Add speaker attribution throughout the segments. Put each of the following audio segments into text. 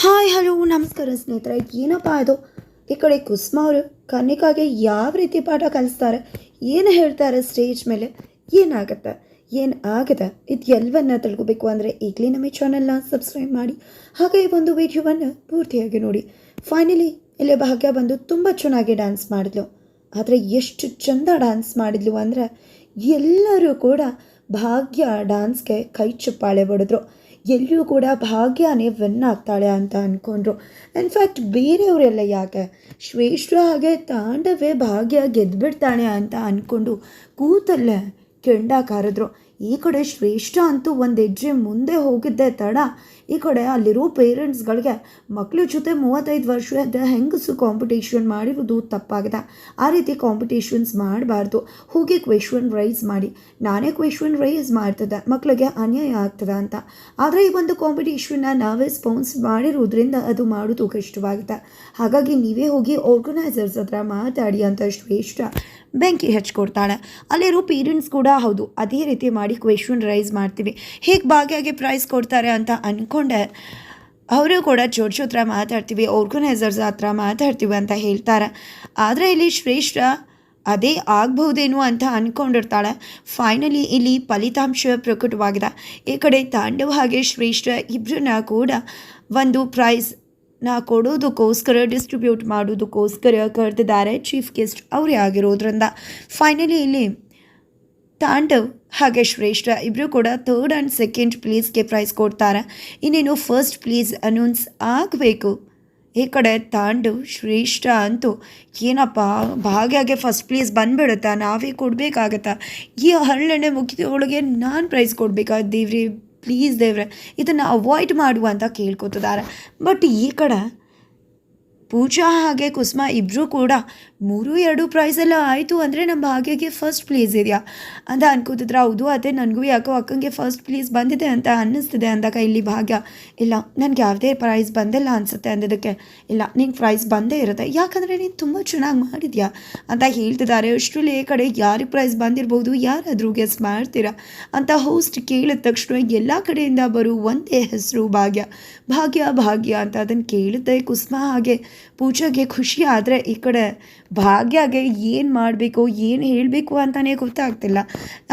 Speaker 1: Hi, hello, ನಮಸ್ಕಾರ ಸ್ನೇಹಿತರೆ. ಏನಪ್ಪ ಅದು ಈ ಕಡೆ ಕುಸುಮ ಅವರು ಕನ್ನಿಕಾಗೆ ಯಾವ ರೀತಿ ಪಾಠ ಕಲಿಸ್ತಾರೆ, ಏನು ಹೇಳ್ತಾರೆ ಸ್ಟೇಜ್ ಮೇಲೆ, ಏನಾಗುತ್ತೆ, ಏನು ಆಗಿದೆ ಇದು ಎಲ್ಲವನ್ನ ತಿಳ್ಕೊಬೇಕು ಅಂದರೆ ಈಗಲೇ ನಮ್ಮ ಚಾನಲ್ನ ಸಬ್ಸ್ಕ್ರೈಬ್ ಮಾಡಿ. ಹಾಗೆ ಈ ಒಂದು ವಿಡಿಯೋವನ್ನು ಪೂರ್ತಿಯಾಗಿ ನೋಡಿ. ಫೈನಲಿ ಇಲ್ಲಿ ಭಾಗ್ಯ ಬಂದು ತುಂಬ ಚೆನ್ನಾಗಿ ಡ್ಯಾನ್ಸ್ ಮಾಡಿದ್ಲು. ಆದರೆ ಎಷ್ಟು ಚಂದ ಡ್ಯಾನ್ಸ್ ಮಾಡಿದ್ಲು ಅಂದರೆ ಎಲ್ಲರೂ ಕೂಡ ಭಾಗ್ಯ ಡ್ಯಾನ್ಸ್ಗೆ ಕೈ ಚುಪ್ಪಾಳೆ ಬಡಿದ್ರು ಎಲ್ಲರೂ ಕೂಡ ಭಾಗ್ಯನೇ ವಿನ್ ಆಗ್ತಾಳೆ ಅಂತ ಅಂದ್ಕೊಂಡ್ರು ಇನ್ಫ್ಯಾಕ್ಟ್ ಬೇರೆಯವರೆಲ್ಲ ಯಾಕೆ? ಶ್ರೇಷ್ಠ ಹಾಗೆ ತಾಂಡವೇ ಭಾಗ್ಯ ಗೆದ್ದುಬಿಡ್ತಾಳೆ ಅಂತ ಅಂದ್ಕೊಂಡು ಕೂತಲ್ಲೇ ಕೆಂಡ ಕಾರಿದ್ರು. ಈ ಕಡೆ ಶ್ರೇಷ್ಠ ಅಂತೂ ಒಂದು ಹೆಜ್ಜೆ ಮುಂದೆ ಹೋಗಿದ್ದೆ ತಡ. ಈ ಕಡೆ ಅಲ್ಲಿರೋ ಪೇರೆಂಟ್ಸ್ಗಳಿಗೆ ಮಕ್ಕಳ ಜೊತೆ ಮೂವತ್ತೈದು ವರ್ಷದ ಹೆಂಗಸು ಕಾಂಪಿಟೇಷನ್ ಮಾಡಿರೋದು ತಪ್ಪಾಗಿದೆ. ಆ ರೀತಿ ಕಾಂಪಿಟೇಷನ್ಸ್ ಮಾಡಬಾರ್ದು. ಹೋಗಿ ಕ್ವೆಶನ್ ರೈಸ್ ಮಾಡಿ. ನಾನೇ ಕ್ವೆಶನ್ ರೈಸ್ ಮಾಡ್ತದೆ ಮಕ್ಕಳಿಗೆ ಅನ್ಯಾಯ ಆಗ್ತದೆ ಅಂತ. ಆದರೆ ಈ ಒಂದು ಕಾಂಪಿಟೇಷನ್ನ ನಾವೇ ಸ್ಪಾನ್ಸ್ ಮಾಡಿರೋದ್ರಿಂದ ಅದು ಮಾಡೋದು ಕಷ್ಟವಾಗುತ್ತೆ ಹಾಗಾಗಿ ನೀವೇ ಹೋಗಿ ಆರ್ಗನೈಸರ್ಸ್ ಹತ್ರ ಮಾತಾಡಿ ಅಂತ ಶ್ರೇಷ್ಠ ಬೆಂಕಿ ಹಚ್ಕೊಡ್ತಾಳೆ. ಅಲ್ಲಿರೋ ಪೇರೆಂಟ್ಸ್ ಕೂಡ ಹೌದು, ಅದೇ ರೀತಿ ಕ್ವೆಶನ್ ರೈಸ್ ಮಾಡ್ತೀವಿ. ಹೇಗೆ ಭಾಗ್ಯಾಗೆ ಪ್ರೈಸ್ ಕೊಡ್ತಾರೆ ಅಂತ ಅಂದ್ಕೊಂಡೆ ಅವರು ಕೂಡ ಜೋಡ್ ಹತ್ರ ಮಾತಾಡ್ತೀವಿ ಆರ್ಗನೈಸರ್ಸ್ ಹತ್ರ ಮಾತಾಡ್ತೀವಿ ಅಂತ ಹೇಳ್ತಾರೆ. ಆದರೆ ಇಲ್ಲಿ ಶ್ರೇಷ್ಠ ಅದೇ ಆಗ್ಬಹುದೇನೋ ಅಂತ ಅಂದ್ಕೊಂಡಿರ್ತಾಳೆ ಫೈನಲಿ ಇಲ್ಲಿ ಫಲಿತಾಂಶ ಪ್ರಕಟವಾಗಿದೆ. ಈ ಕಡೆ ತಾಂಡವ ಹಾಗೆ ಶ್ರೇಷ್ಠ ಇಬ್ಬರನ್ನ ಕೂಡ ಒಂದು ಪ್ರೈಸ್ ನಾ ಕೊಡೋದಕ್ಕೋಸ್ಕರ ಡಿಸ್ಟ್ರಿಬ್ಯೂಟ್ ಮಾಡೋದಕ್ಕೋಸ್ಕರ ಕರೆದಿದ್ದಾರೆ ಚೀಫ್ ಗೆಸ್ಟ್ ಅವರೇ ಆಗಿರೋದ್ರಿಂದ. ಫೈನಲಿ ಇಲ್ಲಿ ತಾಂಡವ್ ಹಾಗೆ ಶ್ರೇಷ್ಠ. ಇಬ್ಬರು ಕೂಡ ಥರ್ಡ್ ಆ್ಯಂಡ್ ಸೆಕೆಂಡ್ ಪ್ಲೇಸ್ಗೆ ಪ್ರೈಸ್ ಕೊಡ್ತಾರೆ. ಇನ್ನೇನು ಫಸ್ಟ್ ಪ್ಲೇಸ್ ಅನೌನ್ಸ್ ಆಗಬೇಕು. ಈ ಕಡೆ ತಾಂಡವ್ ಶ್ರೇಷ್ಠ ಅಂತೂ ಏನಪ್ಪ, ಭಾಗ್ಯಾಗೆ ಫಸ್ಟ್ ಪ್ಲೇಸ್ ಬಂದುಬಿಡುತ್ತಾ? ನಾವೇ ಕೊಡಬೇಕಾಗತ್ತಾ? ಈ ಹರಳೆಣ್ಣೆ ಮುಗಿದೊಳಗೆ ನಾನು ಪ್ರೈಸ್ ಕೊಡಬೇಕಾ ದೇವ್ರಿ? ಪ್ಲೀಸ್ ದೇವ್ರೆ, ಇದನ್ನು ಅವಾಯ್ಡ್ ಮಾಡು ಅಂತ ಕೇಳ್ಕೊತಿದ್ದಾರೆ. ಬಟ್ ಈ ಕಡೆ ಪೂಜಾ ಹಾಗೆ ಕುಸುಮ ಇಬ್ಬರೂ ಕೂಡ ಮೂರು, ಎರಡು ಪ್ರೈಸೆಲ್ಲ ಆಯಿತು ಅಂದರೆ ನಮ್ಮ ಭಾಗ್ಯಗೆ ಫಸ್ಟ್ ಪ್ಲೇಸ್ ಇದೆಯಾ? ಅಂತ ಅನ್ಕೋತಿದ್ರೆ. ಹೌದು, ಅದೇ ನನಗೂ ಯಾಕೋ ಅಕ್ಕಂಗೆ ಫಸ್ಟ್ ಪ್ಲೇಸ್ ಬಂದಿದೆ ಅಂತ ಅನ್ನಿಸ್ತಿದೆ ಅಂದಾಗ ಇಲ್ಲಿ ಭಾಗ್ಯ, ಇಲ್ಲ, ನನಗೆ ಯಾವುದೇ ಪ್ರೈಸ್ ಬಂದಿಲ್ಲ ಅನಿಸುತ್ತೆ ಅಂದಿದ್ದಕ್ಕೆ, ಇಲ್ಲ, ನಿಂಗೆ ಪ್ರೈಸ್ ಬಂದೇ ಇರುತ್ತೆ. ಯಾಕಂದರೆ ನೀನು ತುಂಬ ಚೆನ್ನಾಗಿ ಮಾಡಿದ್ಯಾ? ಅಂತ ಹೇಳ್ತಿದ್ದಾರೆ. ಅಷ್ಟರಲ್ಲಿ ಈ ಕಡೆ ಯಾರಿಗೆ ಪ್ರೈಸ್ ಬಂದಿರ್ಬೋದು, ಯಾರಾದರೂ ಗೆಸ್ ಮಾಡ್ತೀರಾ? ಅಂತ ಹೋಸ್ಟ್ ಕೇಳಿದ ತಕ್ಷಣ ಎಲ್ಲ ಕಡೆಯಿಂದ ಬರೋ ಒಂದೇ ಹೆಸರು ಭಾಗ್ಯ. ಭಾಗ್ಯ ಭಾಗ್ಯ ಅಂತ ಅದನ್ನು ಕೇಳಿದ್ದೆ ಕುಸುಮ ಹಾಗೆ. ಪೂಜಾಗೆ ಖುಷಿ ಆದರೆ ಈ ಕಡೆ ಭಾಗ್ಯಗೆ ಏನು ಮಾಡಬೇಕು, ಏನು ಹೇಳಬೇಕು ಅಂತಲೇ ಗೊತ್ತಾಗ್ತಿಲ್ಲ.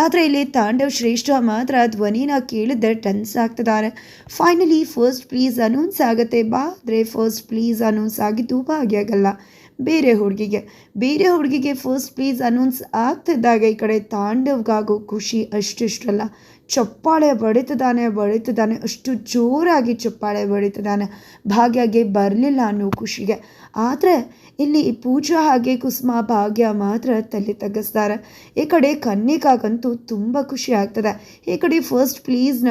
Speaker 1: ಆದರೆ ಇಲ್ಲಿ ತಾಂಡವ್ ಶ್ರೇಷ್ಠ ಮಾತ್ರ ಧ್ವನಿನ ಕೇಳಿದ್ದೆ ಟೆನ್ಸ್ ಆಗ್ತಿದ್ದಾರೆ. ಫೈನಲಿ ಫಸ್ಟ್ ಪ್ಲೀಸ್ ಅನೌನ್ಸ್ ಆಗುತ್ತೆ. ಬಾ ಆದರೆ ಫಸ್ಟ್ ಪ್ಲೀಸ್ ಅನೌನ್ಸ್ ಆಗಿದ್ದು ಭಾಗ್ಯಾಗಲ್ಲ. ಬೇರೆ ಹುಡುಗಿಗೆ. ಬೇರೆ ಹುಡುಗಿಗೆ ಫಸ್ಟ್ ಪ್ಲೀಸ್ ಅನೌನ್ಸ್ ಆಗ್ತಿದ್ದಾಗ ಈ ಕಡೆ ತಾಂಡವ್ಗಾಗೋ ಖುಷಿ ಅಷ್ಟಿಷ್ಟಲ್ಲ. ಚಪ್ಪಾಳೆ ಬಡಿತದಾನೆ ಬಡಿತದಾನೆ ಅಷ್ಟು ಜೋರಾಗಿ ಚಪ್ಪಾಳೆ ಬಡಿತದಾನೆ ಭಾಗ್ಯಗೆ ಬರಲಿಲ್ಲ ಅನ್ನೋ ಖುಷಿಗೆ. ಆದರೆ ಇಲ್ಲಿ ಪೂಜಾ ಹಾಗೆ ಕುಸುಮ ಭಾಗ್ಯ ಮಾತ್ರ ತಲೆ ತಗ್ಗಿಸ್ತಾರೆ. ಈ ಕಡೆ ಕನ್ನಿಕಾಗಂತೂ ತುಂಬ ಖುಷಿ ಆಗ್ತದೆ. ಈ ಕಡೆ ಫಸ್ಟ್ ಪ್ಲೀಸ್ನ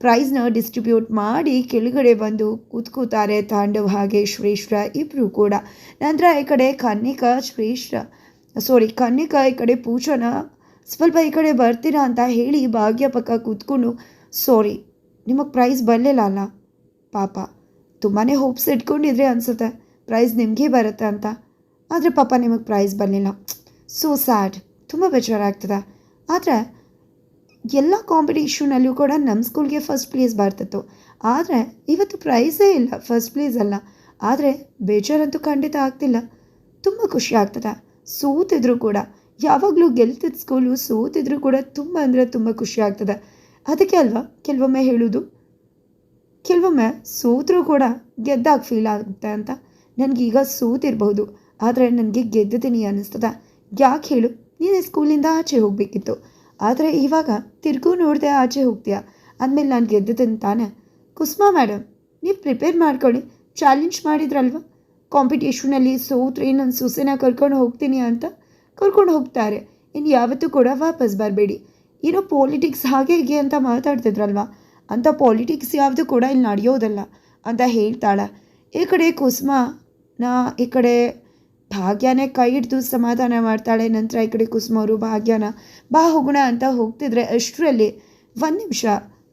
Speaker 1: ಪ್ರೈಸ್ನ ಡಿಸ್ಟ್ರಿಬ್ಯೂಟ್ ಮಾಡಿ ಕೆಳಗಡೆ ಬಂದು ಕೂತ್ಕೋತಾರೆ ತಾಂಡವ್ ಹಾಗೆ ಶ್ರೇಷ್ಠ ಇಬ್ಬರು ಕೂಡ. ನಂತರ ಈ ಕಡೆ ಕನ್ನಿಕಾ ಶ್ರೇಷ್ಠ ಸಾರಿ ಕನ್ನಿಕಾ ಈ ಕಡೆ ಪೂಜಾನ ಸ್ವಲ್ಪ ಈ ಕಡೆ ಬರ್ತೀರಾ ಅಂತ ಹೇಳಿ ಭಾಗ್ಯ ಪಕ್ಕ ಕೂತ್ಕೊಂಡು ಸಾರಿ ನಿಮಗೆ ಪ್ರೈಸ್ ಬರಲಿಲ್ಲ ಅಲ್ಲ? ಪಾಪ ತುಂಬಾ ಹೋಪ್ಸ್ ಇಟ್ಕೊಂಡಿದ್ರೆ ಅನಿಸುತ್ತೆ, ಪ್ರೈಸ್ ನಿಮಗೆ ಬರುತ್ತೆ ಅಂತ. ಆದರೆ ಪಾಪ ನಿಮಗೆ ಪ್ರೈಸ್ ಬರಲಿಲ್ಲ. ಸೋ ಸ್ಯಾಡ್ ತುಂಬ ಬೇಜಾರಾಗ್ತದೆ. ಆದರೆ ಎಲ್ಲ ಕಾಂಪಿಟೇಷನಲ್ಲೂ ಕೂಡ ನಮ್ಮ ಸ್ಕೂಲ್ಗೆ ಫಸ್ಟ್ ಪ್ಲೇಸ್ ಬರ್ತಿತ್ತು. ಆದರೆ ಇವತ್ತು ಪ್ರೈಸೇ ಇಲ್ಲ ಫಸ್ಟ್ ಪ್ಲೇಸ್ ಅಲ್ಲ. ಆದರೆ ಬೇಜಾರಂತೂ ಖಂಡಿತ ಆಗ್ತಿಲ್ಲ. ತುಂಬ ಖುಷಿ ಆಗ್ತದೆ. ಸೋತಿದ್ರು ಕೂಡ. ಯಾವಾಗಲೂ ಗೆಲ್ತಿದ್ದ ಸ್ಕೂಲು ಸೋತಿದ್ರು ಕೂಡ ತುಂಬ ಅಂದರೆ ತುಂಬ ಖುಷಿ ಆಗ್ತದೆ. ಅದಕ್ಕೆ ಅಲ್ವಾ ಕೆಲವೊಮ್ಮೆ ಹೇಳೋದು? ಕೆಲವೊಮ್ಮೆ ಸೋತರೂ ಕೂಡ ಗೆದ್ದಾಗ ಫೀಲ್ ಆಗುತ್ತೆ ಅಂತ. ನನಗೀಗ ಸೋತಿರ್ಬಹುದು. ಆದರೆ ನನಗೆ ಗೆದ್ದಿದ್ದೀನಿ ಅನ್ನಿಸ್ತದೆ. ಯಾಕೆ ಹೇಳು? ನೀನೇ ಸ್ಕೂಲಿಂದ ಆಚೆ ಹೋಗಬೇಕಿತ್ತು. ಆದರೆ ಇವಾಗ ತಿರ್ಗೂ ನೋಡಿದೆ ಆಚೆ ಹೋಗ್ತೀಯಾ? ಅಂದಮೇಲೆ ನಾನು ಗೆದ್ದದಂತ ತಾನೆ. ಕುಸ್ಮಾ ಮೇಡಮ್ ನೀವು ಪ್ರಿಪೇರ್ ಮಾಡ್ಕೊಳ್ಳಿ. ಚಾಲೆಂಜ್ ಮಾಡಿದ್ರಲ್ವ? ಕಾಂಪಿಟೇಷನಲ್ಲಿ ಸೋತ್ರೆ ನನ್ನ ಸೊಸೆನ ಕರ್ಕೊಂಡು ಹೋಗ್ತೀನಿ ಅಂತ ಕರ್ಕೊಂಡು ಹೋಗ್ತಾರೆ. ಇನ್ನು ಯಾವತ್ತೂ ಕೂಡ ವಾಪಸ್ ಬರಬೇಡಿ. ಇರೋ ಪಾಲಿಟಿಕ್ಸ್ ಹಾಗೆ ಹೀಗೆ ಅಂತ ಮಾತಾಡ್ತಿದ್ರಲ್ವ? ಅಂಥ ಪಾಲಿಟಿಕ್ಸ್ ಯಾವುದು ಕೂಡ ಇಲ್ಲಿ ನಡೆಯೋದಲ್ಲ ಅಂತ ಹೇಳ್ತಾಳೆ. ಈ ಕಡೆ ಕುಸ್ಮಾ, ನಾ ಈ ಕಡೆ ಭಾಗ್ಯನೇ ಕೈ ಹಿಡಿದು ಸಮಾಧಾನ ಮಾಡ್ತಾಳೆ. ನಂತರ ಈ ಕಡೆ ಕುಸುಮ ಅವರು, ಭಾಗ್ಯನ, ಬಾ ಹೋಗೋಣ ಅಂತ ಹೋಗ್ತಿದ್ರೆ ಅಷ್ಟರಲ್ಲಿ ಒಂದು ನಿಮಿಷ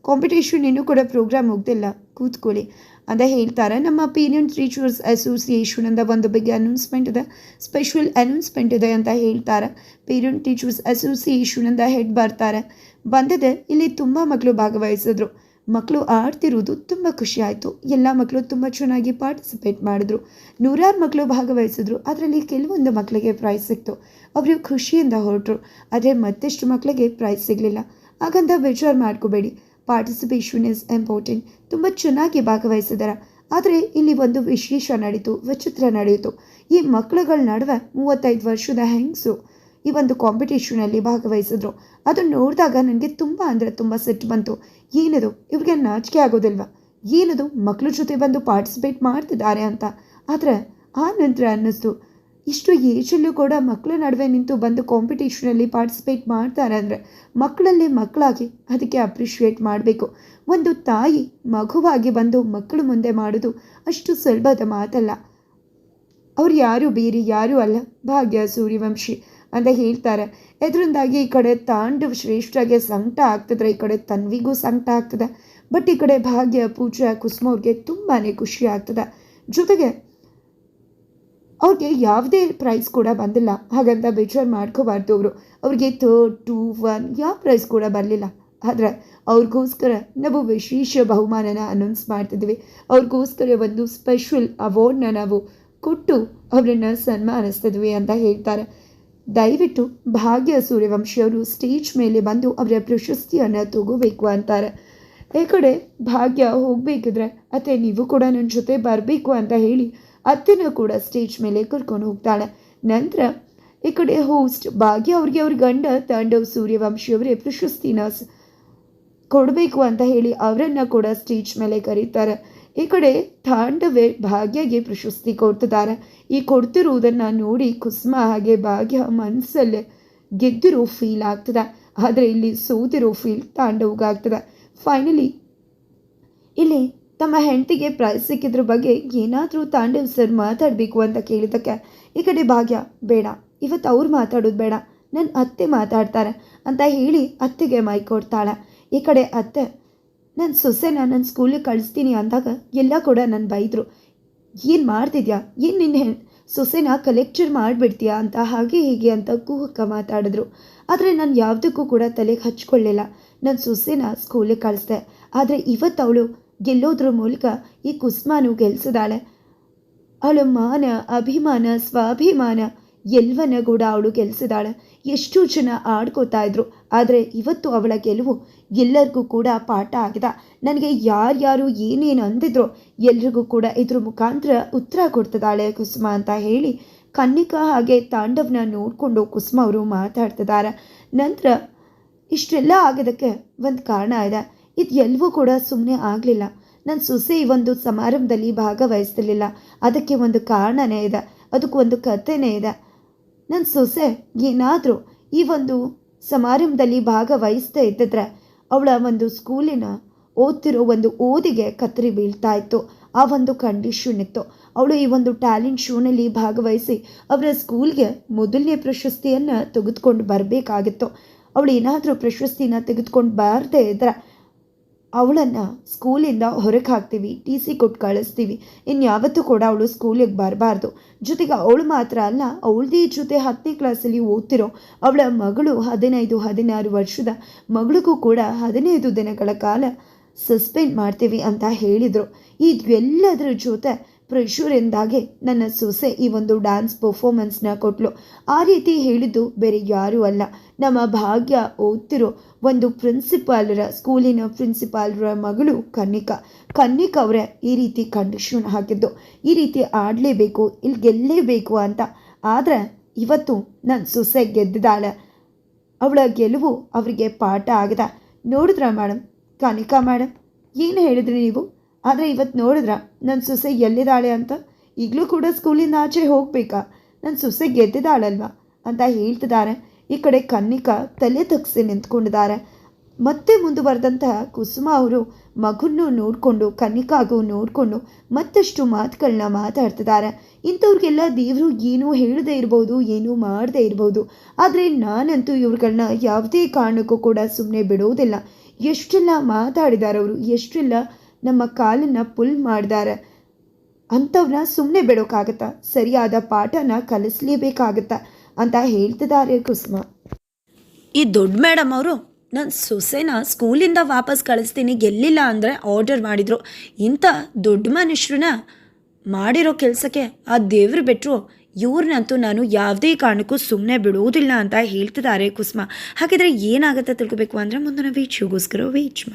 Speaker 1: ಕಾಂಪಿಟೇಷನ್ ಇನ್ನೂ ಕೂಡ ಪ್ರೋಗ್ರಾಮ್ ಹೋಗ್ತಿಲ್ಲ ಕೂತ್ಕೊಳ್ಳಿ ಅಂತ ಹೇಳ್ತಾರೆ. ನಮ್ಮ ಪೀನಿಯನ್ ಟೀಚರ್ಸ್ ಅಸೋಸಿಯೇಷನ್ ಅಂತ ಒಂದು ಬಗ್ಗೆ ಅನೌನ್ಸ್ಮೆಂಟ್ ಇದೆ. ಸ್ಪೆಷಲ್ ಅನೌನ್ಸ್ಮೆಂಟ್ ಇದೆ ಅಂತ ಹೇಳ್ತಾರೆ. ಪೇರೆಂಟ್ ಟೀಚರ್ಸ್ ಅಸೋಸಿಯೇಷನ್ ಅಂತ ಹೆಡ್ ಬರ್ತಾರೆ. ಬಂದಿದೆ. ಇಲ್ಲಿ ತುಂಬ ಮಕ್ಕಳು ಭಾಗವಹಿಸಿದ್ರು. ಮಕ್ಕಳು ಆಡ್ತಿರೋದು ತುಂಬ ಖುಷಿ ಆಯಿತು. ಎಲ್ಲ ಮಕ್ಕಳು ತುಂಬ ಚೆನ್ನಾಗಿ ಪಾರ್ಟಿಸಿಪೇಟ್ ಮಾಡಿದ್ರು. ನೂರಾರು ಮಕ್ಕಳು ಭಾಗವಹಿಸಿದ್ರು. ಅದರಲ್ಲಿ ಕೆಲವೊಂದು ಮಕ್ಕಳಿಗೆ ಪ್ರೈಸ್ ಸಿಕ್ತು. ಅವರು ಖುಷಿಯಿಂದ ಹೊರಟರು. ಆದರೆ ಮತ್ತಷ್ಟು ಮಕ್ಕಳಿಗೆ ಪ್ರೈಸ್ ಸಿಗಲಿಲ್ಲ. ಹಾಗಂತ ಬೇಜಾರು ಮಾಡ್ಕೋಬೇಡಿ. ಪಾರ್ಟಿಸಿಪೇಷನ್ ಇಸ್ ಇಂಪಾರ್ಟೆಂಟ್ ತುಂಬ ಚೆನ್ನಾಗಿ ಭಾಗವಹಿಸಿದ್ದಾರೆ ಆದರೆ ಇಲ್ಲಿ ಒಂದು ವಿಶೇಷ ನಡೀತು. ವಿಚಿತ್ರ ನಡೆಯಿತು ಈ ಮಕ್ಕಳುಗಳ ನಡುವೆ ಮೂವತ್ತೈದು ವರ್ಷದ ಹೆಂಗಸು ಈ ಒಂದು ಕಾಂಪಿಟೇಷನಲ್ಲಿ ಭಾಗವಹಿಸಿದ್ರು. ಅದನ್ನು ನೋಡಿದಾಗ ನನಗೆ ತುಂಬ ಅಂದರೆ ತುಂಬ ಸೆಟ್ ಬಂತು. ಏನದು? ಇವ್ರಿಗೆ ನಾಚಿಕೆ ಆಗೋದಿಲ್ವಾ? ಏನದು? ಮಕ್ಕಳ ಜೊತೆ ಬಂದು ಪಾರ್ಟಿಸಿಪೇಟ್ ಮಾಡ್ತಿದ್ದಾರೆ ಅಂತ. ಆದರೆ ಆ ನಂತರ ಅನ್ನಿಸ್ತು, ಇಷ್ಟು ಏಜಲ್ಲೂ ಕೂಡ ಮಕ್ಕಳ ನಡುವೆ ನಿಂತು ಬಂದು ಕಾಂಪಿಟೇಷನಲ್ಲಿ ಪಾರ್ಟಿಸಿಪೇಟ್ ಮಾಡ್ತಾರೆ ಅಂದರೆ ಮಕ್ಕಳಲ್ಲಿ ಮಕ್ಕಳಾಗಿ ಅದಕ್ಕೆ ಅಪ್ರಿಷಿಯೇಟ್ ಮಾಡಬೇಕು. ಒಂದು ತಾಯಿ ಮಗುವಾಗಿ ಬಂದು ಮಕ್ಕಳು ಮುಂದೆ ಮಾಡೋದು ಅಷ್ಟು ಸುಲಭದ ಮಾತಲ್ಲ. ಅವ್ರು ಯಾರು ಬೇರೆ? ಯಾರೂ ಅಲ್ಲ? ಭಾಗ್ಯ ಸೂರ್ಯವಂಶಿ. ಅಂತ ಹೇಳ್ತಾರೆ. ಇದರಿಂದಾಗಿ ಈ ಕಡೆ ತಾಂಡವ್ ಶ್ರೇಷ್ಠಗೆ ಸಂಕಟ ಆಗ್ತಿದ್ರೆ, ಈ ಕಡೆ ತನ್ವಿಗೂ ಸಂಕಟ ಆಗ್ತದೆ. ಬಟ್ ಈ ಕಡೆ ಭಾಗ್ಯ ಪೂಜಾ ಕುಸುಮ ಅವ್ರಿಗೆ ತುಂಬಾ ಖುಷಿ ಆಗ್ತದೆ. ಜೊತೆಗೆ ಅವ್ರಿಗೆ ಯಾವುದೇ ಪ್ರೈಸ್ ಕೂಡ ಬಂದಿಲ್ಲ. ಹಾಗಂತ ಬೇಜಾರು ಮಾಡ್ಕೋಬಾರ್ದು ಅವರು. ಅವ್ರಿಗೆ ಥರ್ಡ್ ಟೂ ಒನ್ ಯಾವ ಪ್ರೈಸ್ ಕೂಡ ಬರಲಿಲ್ಲ. ಆದರೆ ಅವ್ರಿಗೋಸ್ಕರ ನಾವು ವಿಶೇಷ ಬಹುಮಾನನ ಅನೌನ್ಸ್ ಮಾಡ್ತಿದ್ವಿ ಅವ್ರಿಗೋಸ್ಕರ ಒಂದು ಸ್ಪೆಷಲ್ ಅವಾರ್ಡ್ನ ನಾವು ಕೊಟ್ಟು ಅವರನ್ನು ಸನ್ಮಾನಿಸ್ತಿದ್ವಿ ಅಂತ ಹೇಳ್ತಾರೆ. ದಯವಿಟ್ಟು ಭಾಗ್ಯ ಸೂರ್ಯವಂಶಿಯವರು ಸ್ಟೇಜ್ ಮೇಲೆ ಬಂದು ಅವರ ಪ್ರಶಸ್ತಿಯನ್ನು ತಗೋಬೇಕು ಅಂತಾರೆ. ಈ ಕಡೆ ಭಾಗ್ಯ ಹೋಗಬೇಕಿದ್ರೆ ಅತ್ತೆ ನೀವು ಕೂಡ ನನ್ನ ಜೊತೆ ಬರಬೇಕು ಅಂತ ಹೇಳಿ ಅತ್ತೆನ ಕೂಡ ಸ್ಟೇಜ್ ಮೇಲೆ ಕರ್ಕೊಂಡು ಹೋಗ್ತಾಳೆ. ನಂತರ ಈ ಕಡೆ ಹೋಸ್ಟ್ ಭಾಗ್ಯ ಅವ್ರಿಗೆ ಅವ್ರ ಗಂಡ ತಾಂಡವ್ ಸೂರ್ಯವಂಶಿಯವರೇ ಪ್ರಶಸ್ತಿನ ಕೊಡಬೇಕು ಅಂತ ಹೇಳಿ ಅವರನ್ನ ಕೂಡ ಸ್ಟೇಜ್ ಮೇಲೆ ಕರೀತಾರೆ. ಈ ಕಡೆ ತಾಂಡವೇ ಭಾಗ್ಯಗೆ ಪ್ರಶಸ್ತಿ ಕೊಡ್ತಿದ್ದಾರೆ. ಈ ಕೊಡ್ತಿರುವುದನ್ನು ನೋಡಿ ಕುಸುಮ ಹಾಗೆ ಭಾಗ್ಯ ಮನಸ್ಸಲ್ಲೇ ಗೆದ್ದಿರೋ ಫೀಲ್ ಆಗ್ತದೆ. ಆದರೆ ಇಲ್ಲಿ ಸೋತಿರೋ ಫೀಲ್ ತಾಂಡವ್ಗಾಗ್ತದೆ ಫೈನಲಿ ಇಲ್ಲಿ ತಮ್ಮ ಹೆಂಡತಿಗೆ ಪ್ರೈಸ್ ಸಿಕ್ಕಿದ್ರ ಬಗ್ಗೆ ಏನಾದರೂ ತಾಂಡವ್ ಸರ್ ಮಾತಾಡಬೇಕು ಅಂತ ಕೇಳಿದಕ್ಕೆ ಈ ಕಡೆ ಭಾಗ್ಯ, ಬೇಡ, ಇವತ್ತು ಅವ್ರು ಮಾತಾಡೋದು ಬೇಡ. ನನ್ನ ಅತ್ತೆ ಮಾತಾಡ್ತಾರೆ ಅಂತ ಹೇಳಿ ಅತ್ತೆಗೆ ಮೈ ಕೊಡ್ತಾಳೆ. ಈ ಕಡೆ ಅತ್ತೆ ನನ್ನ ಸೊಸೆನ ನನ್ನ ಸ್ಕೂಲಿಗೆ ಕಳಿಸ್ತೀನಿ ಅಂದಾಗ ಎಲ್ಲ ಕೂಡ ನನ್ನ ಬೈದರು. ಏನು ಮಾಡ್ತಿದ್ಯಾ? ಏನು ನಿನ್ನ ಹೆಣ್ ಸೊಸೆನ ಕಲೆಕ್ಚರ್ ಮಾಡಿಬಿಡ್ತೀಯಾ ಅಂತ ಹಾಗೆ ಹೀಗೆ ಅಂತ ಕೂಹಕ್ಕ ಮಾತಾಡಿದ್ರು. ಆದರೆ ನಾನು ಯಾವುದಕ್ಕೂ ಕೂಡ ತಲೆಗೆ ಹಚ್ಕೊಳ್ಳಿಲ್ಲ. ನನ್ನ ಸೊಸೆನ ಸ್ಕೂಲಿಗೆ ಕಳಿಸ್ದೆ. ಆದರೆ ಇವತ್ತು ಅವಳು ಗೆಲ್ಲೋದ್ರ ಮೂಲಕ ಈ ಕುಸ್ಮಾನು ಗೆಲ್ಸಿದಾಳೆ. ಅವಳ ಮಾನ, ಅಭಿಮಾನ, ಸ್ವಾಭಿಮಾನ ಎಲ್ಲವನ್ನ ಕೂಡ ಅವಳು ಗೆಲ್ಸಿದಾಳೆ. ಎಷ್ಟು ಜನ ಆಡ್ಕೋತಾ ಇದ್ರು. ಆದರೆ ಇವತ್ತು ಅವಳ ಗೆಲುವು ಎಲ್ಲರಿಗೂ ಕೂಡ ಪಾಠ ಆಗಿದೆ. ನನಗೆ ಯಾರ್ಯಾರು ಏನೇನು ಅಂದಿದ್ರು ಎಲ್ರಿಗೂ ಕೂಡ ಇದ್ರ ಮುಖಾಂತರ ಉತ್ತರ ಕೊಡ್ತಿದ್ದಾಳೆ ಕುಸುಮ ಅಂತ ಹೇಳಿ ಕನ್ನಿಕಾ ಹಾಗೆ ತಾಂಡವ್ನ ನೋಡಿಕೊಂಡು ಕುಸುಮ ಅವರು ಮಾತಾಡ್ತಿದ್ದಾರೆ. ನಂತರ ಇಷ್ಟೆಲ್ಲ ಆಗೋದಕ್ಕೆ ಒಂದು ಕಾರಣ ಇದೆ. ಇದು ಎಲ್ಲವೂ ಕೂಡ ಸುಮ್ಮನೆ ಆಗಲಿಲ್ಲ. ನನ್ನ ಸೊಸೆ ಈ ಒಂದು ಸಮಾರಂಭದಲ್ಲಿ ಭಾಗವಹಿಸ್ತಿರ್ಲಿಲ್ಲ. ಅದಕ್ಕೆ ಒಂದು ಕಾರಣನೇ ಇದೆ. ಅದಕ್ಕೆ ಒಂದು ಕಥೆನೇ ಇದೆ. ನನ್ನ ಸೊಸೆ ಏನಾದರೂ ಈ ಒಂದು ಸಮಾರಂಭದಲ್ಲಿ ಭಾಗವಹಿಸ್ತಾ ಇದ್ದಿದ್ರೆ ಅವಳ ಒಂದು ಸ್ಕೂಲಿನ ಓದ್ತಿರೋ ಒಂದು ಓದಿಗೆ ಕತ್ತರಿ ಬೀಳ್ತಾ ಇತ್ತು. ಆ ಒಂದು ಕಂಡೀಷನ್ ಇತ್ತು. ಅವಳು ಈ ಒಂದು ಟ್ಯಾಲೆಂಟ್ ಶೋನಲ್ಲಿ ಭಾಗವಹಿಸಿ ಅವರ ಸ್ಕೂಲ್ಗೆ ಮೊದಲನೇ ಪ್ರಶಸ್ತಿಯನ್ನು ತೆಗೆದುಕೊಂಡು ಬರಬೇಕಾಗಿತ್ತು. ಅವಳು ಏನಾದರೂ ಪ್ರಶಸ್ತಿನ ತೆಗೆದುಕೊಂಡು ಬಾರದೇ ಇದ್ರೆ ಅವಳನ್ನು ಸ್ಕೂಲಿಂದ ಹೊರಗೆ ಹಾಕ್ತೀವಿ, ಟಿ ಸಿ ಕೊಟ್ಟು ಕಳಿಸ್ತೀವಿ. ಇನ್ಯಾವತ್ತೂ ಕೂಡ ಅವಳು ಸ್ಕೂಲಿಗೆ ಬರಬಾರ್ದು. ಜೊತೆಗೆ ಅವಳು ಮಾತ್ರ ಅಲ್ಲ, ಅವಳದೇ ಜೊತೆ ಹತ್ತನೇ ಕ್ಲಾಸಲ್ಲಿ ಓದ್ತಿರೋ ಅವಳ ಮಗಳು ಹದಿನೈದು, ಹದಿನಾರು ವರ್ಷದ ಮಗಳಿಗೂ ಕೂಡ ಹದಿನೈದು ದಿನಗಳ ಕಾಲ ಸಸ್ಪೆಂಡ್ ಮಾಡ್ತೀವಿ ಅಂತ ಹೇಳಿದರು. ಇದೆಲ್ಲದರ ಜೊತೆ ಪ್ರೆಷರಿಂದಾಗೆ ನನ್ನ ಸೊಸೆ ಈ ಒಂದು ಡ್ಯಾನ್ಸ್ ಪರ್ಫಾರ್ಮೆನ್ಸ್ನ ಕೊಟ್ಲು. ಆ ರೀತಿ ಹೇಳಿದ್ದು ಬೇರೆ ಯಾರೂ ಅಲ್ಲ. ನಮ್ಮ ಭಾಗ್ಯ ಓದ್ತಿರೋ ಒಂದು ಪ್ರಿನ್ಸಿಪಾಲರ ಸ್ಕೂಲಿನ ಪ್ರಿನ್ಸಿಪಾಲರ ಮಗಳು ಕನ್ನಿಕಾ. ಕನ್ನಿಕಾ ಅವರೇ ಈ ರೀತಿ ಕಂಡೀಷನ್ ಹಾಕಿದ್ದು. ಈ ರೀತಿ ಆಡಲೇಬೇಕು ಇಲ್ಲಿ ಗೆಲ್ಲೇಬೇಕು ಅಂತ. ಆದರೆ ಇವತ್ತು ನನ್ನ ಸೊಸೆ ಗೆದ್ದಿದ್ದಾಳೆ. ಅವಳ ಗೆಲುವು ಅವರಿಗೆ ಪಾಠ ಆಗಿದೆ. ನೋಡಿದ್ರ ಮೇಡಮ್ ಕನಿಕಾ ಮೇಡಮ್ ಏನು ಹೇಳಿದ್ರಿ ನೀವು? ಆದರೆ ಇವತ್ತು ನೋಡಿದ್ರ ನನ್ನ ಸೊಸೆ ಎಲ್ಲಿದ್ದಾಳೆ ಅಂತ? ಈಗಲೂ ಕೂಡ ಸ್ಕೂಲಿಂದ ಆಚೆ ಹೋಗಬೇಕಾ? ನನ್ನ ಸೊಸೆ ಗೆದ್ದಿದ್ದಾಳಲ್ವ? ಅಂತ ಹೇಳ್ತಿದ್ದಾರೆ. ಈ ಕಡೆ ಕನ್ನಿಕಾ ತಲೆ ತಗ್ಸಿ ನಿಂತ್ಕೊಂಡಿದ್ದಾರೆ. ಮತ್ತೆ ಮುಂದುವರೆದಂತಹ ಕುಸುಮ ಅವರು ಮಗುನ್ನು ನೋಡಿಕೊಂಡು, ಕನ್ನಿಕಾಗೂ ನೋಡಿಕೊಂಡು ಮತ್ತಷ್ಟು ಮಾತುಗಳನ್ನ ಮಾತಾಡ್ತಿದ್ದಾರೆ. ಇಂಥವ್ರಿಗೆಲ್ಲ ದೇವರು ಏನೂ ಹೇಳದೇ ಇರ್ಬೋದು, ಏನೂ ಮಾಡದೇ ಇರ್ಬೋದು. ಆದರೆ ನಾನಂತೂ ಇವ್ರುಗಳನ್ನ ಯಾವುದೇ ಕಾರಣಕ್ಕೂ ಕೂಡ ಸುಮ್ಮನೆ ಬಿಡೋದಿಲ್ಲ. ಎಷ್ಟೆಲ್ಲ ಮಾತಾಡಿದ್ದಾರೆ ಅವರು ಎಷ್ಟೆಲ್ಲ ನಮ್ಮ ಕಾಲನ್ನು ಪುಲ್ ಮಾಡಿದ್ದಾರೆ ಅಂಥವ್ರನ್ನ ಸುಮ್ಮನೆ ಬಿಡೋಕ್ಕಾಗತ್ತಾ ಸರಿಯಾದ ಪಾಠನ ಕಲಿಸ್ಲೇಬೇಕಾಗತ್ತಾ ಅಂತ ಹೇಳ್ತಿದ್ದಾರೆ ಕುಸುಮ.
Speaker 2: ಈ ದೊಡ್ಡ ಮೇಡಮ್ ಅವರು
Speaker 1: ನನ್ನ ಸೊಸೆನ ಸ್ಕೂಲಿಂದ ವಾಪಸ್ ಕಳಿಸ್ತೀನಿ ಗೆಲ್ಲಿಲ್ಲ ಅಂದರೆ ಆರ್ಡರ್ ಮಾಡಿದರು. ಇಂಥ ದೊಡ್ಡ ಮನುಷ್ಯರನ್ನ ಮಾಡಿರೋ ಕೆಲಸಕ್ಕೆ ಆ ದೇವ್ರು ಬಿಟ್ಟರು ಇವ್ರನ್ನಂತೂ ನಾನು ಯಾವುದೇ ಕಾರಣಕ್ಕೂ ಸುಮ್ಮನೆ ಬಿಡುವುದಿಲ್ಲ ಅಂತ ಹೇಳ್ತಿದ್ದಾರೆ ಕುಸುಮ. ಹಾಗಿದ್ರೆ ಏನಾಗುತ್ತೆ ತಿಳ್ಕೊಬೇಕು ಅಂದರೆ ಮುಂದಿನ ವೀಡಿಯೋಗೋಸ್ಕರ ವೀಚ್